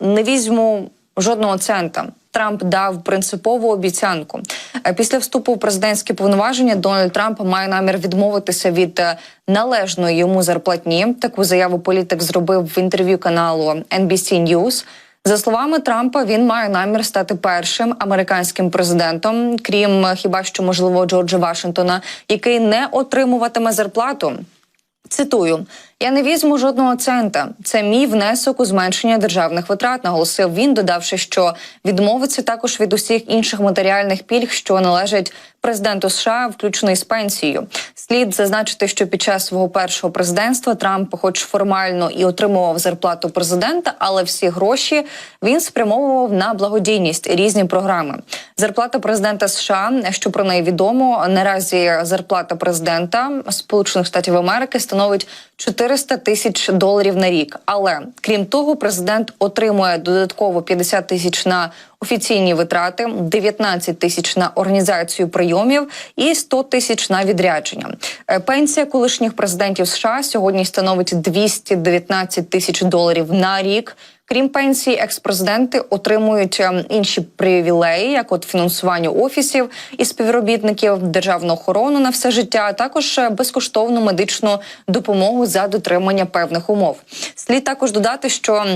не візьму жодного цента. Трамп дав принципову обіцянку. Е, Після вступу в президентські повноваження Дональд Трамп має намір відмовитися від е, належної йому зарплатні. Таку заяву політик зробив в інтерв'ю каналу NBC News. За словами Трампа, він має намір стати першим американським президентом, крім е, хіба що можливо Джорджа Вашингтона, який не отримуватиме зарплату. Цитую: я не візьму жодного цента. Це мій внесок у зменшення державних витрат. Наголосив він, додавши, що відмовиться також від усіх інших матеріальних пільг, що належать президенту США, включно із пенсією. Слід зазначити, що під час свого першого президентства Трамп, хоч формально і отримував зарплату президента, але всі гроші він спрямовував на благодійність і різні програми. Зарплата президента США, що про неї відомо, наразі зарплата президента Сполучених Штатів Америки становить 400 тисяч доларів на рік. Але крім того, президент отримує додатково 50 тисяч на офіційні витрати, 19 тисяч на організацію прийомів і 100 тисяч на відрядження. Е, Пенсія колишніх президентів США сьогодні становить 219 тисяч доларів на рік. Крім пенсії, експрезиденти отримують ем, інші привілеї, як от фінансування офісів і співробітників, державну охорону на все життя, а також е, безкоштовну медичну допомогу за дотримання певних умов. Слід також додати, що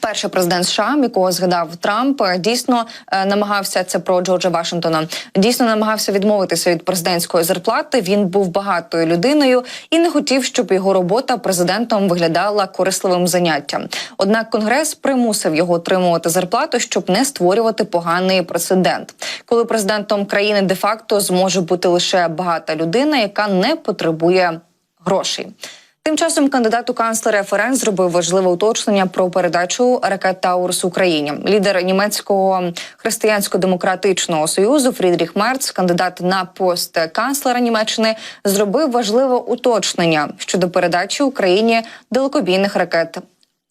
Перший президент США, якого згадав Трамп, е, дійсно е, намагався це про Джорджа Вашингтона. Дійсно намагався відмовитися від президентської зарплати. Він був багатою людиною і не хотів, щоб його робота президентом виглядала корисливим заняттям. Однак конгрес примусив його отримувати зарплату, щоб не створювати поганий прецедент. Коли президентом країни де-факто зможе бути лише багата людина, яка не потребує грошей. Тим часом кандидат у канцлери ФРН зробив важливе уточнення про передачу ракет Таурус Україні. Лідер німецького християнсько-демократичного союзу Фрідріх Мерц, кандидат на пост канцлера Німеччини, зробив важливе уточнення щодо передачі Україні далекобійних ракет.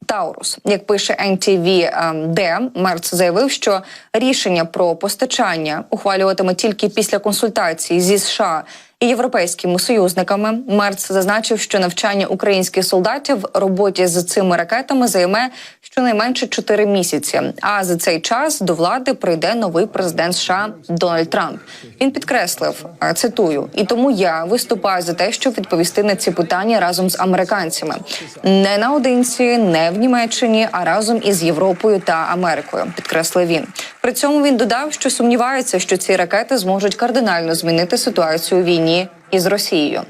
Таурус, як пише NTV Д, Мерц заявив, що рішення про постачання ухвалюватиме тільки після консультації зі США і європейськими союзниками. Мерц зазначив, що навчання українських солдатів роботі з цими ракетами займе щонайменше 4 місяці. А за цей час до влади прийде новий президент США Дональд Трамп. Він підкреслив е, цитую: і тому я виступаю за те, щоб відповісти на ці питання разом з американцями, не наодинці, не в Німеччині, а разом із Європою та Америкою. Підкреслив він. При цьому він додав, що сумнівається, що ці ракети зможуть кардинально змінити ситуацію у війні із Росією.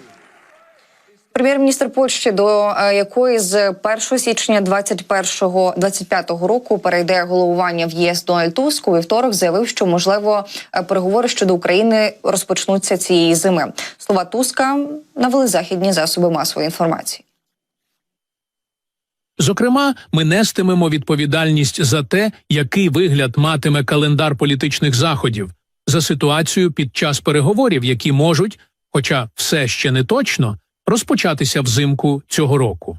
Прем'єр-міністр Польщі, до е, якої з 1 січня 21-25 року перейде головування в ЄС Дональд Туск, у вівторок заявив, що можливо е, переговори щодо України розпочнуться цієї зими. Слова Туска навели західні засоби масової інформації. Зокрема, ми нестимемо відповідальність за те, який вигляд матиме календар політичних заходів, за ситуацію під час переговорів, які можуть, хоча все ще не точно, розпочатися взимку цього року.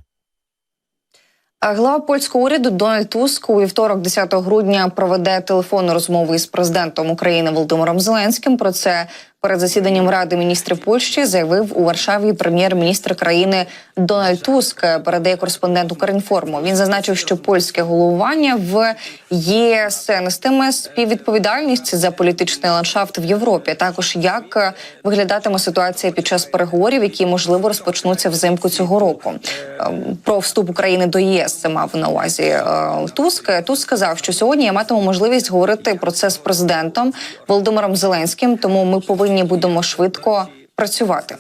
Глава польського уряду Дональд Туск у вівторок, 10 грудня, проведе телефонну розмову із президентом України Володимиром Зеленським. Про це перед засіданням Ради міністрів Польщі заявив у Варшаві прем'єр-міністр країни Дональд Туск. Передає кореспондент Укрінформу. Він зазначив, що польське головування в ЄС нестиме співвідповідальність за політичний ландшафт в Європі. Також як виглядатиме ситуація під час переговорів, які можливо розпочнуться взимку цього року. Ем, Про вступ України до ЄС це мав на увазі е, Туск. Туск сказав, що сьогодні я матиму можливість говорити про це з президентом Володимиром Зеленським. Тому ми повинні будемо швидко працювати.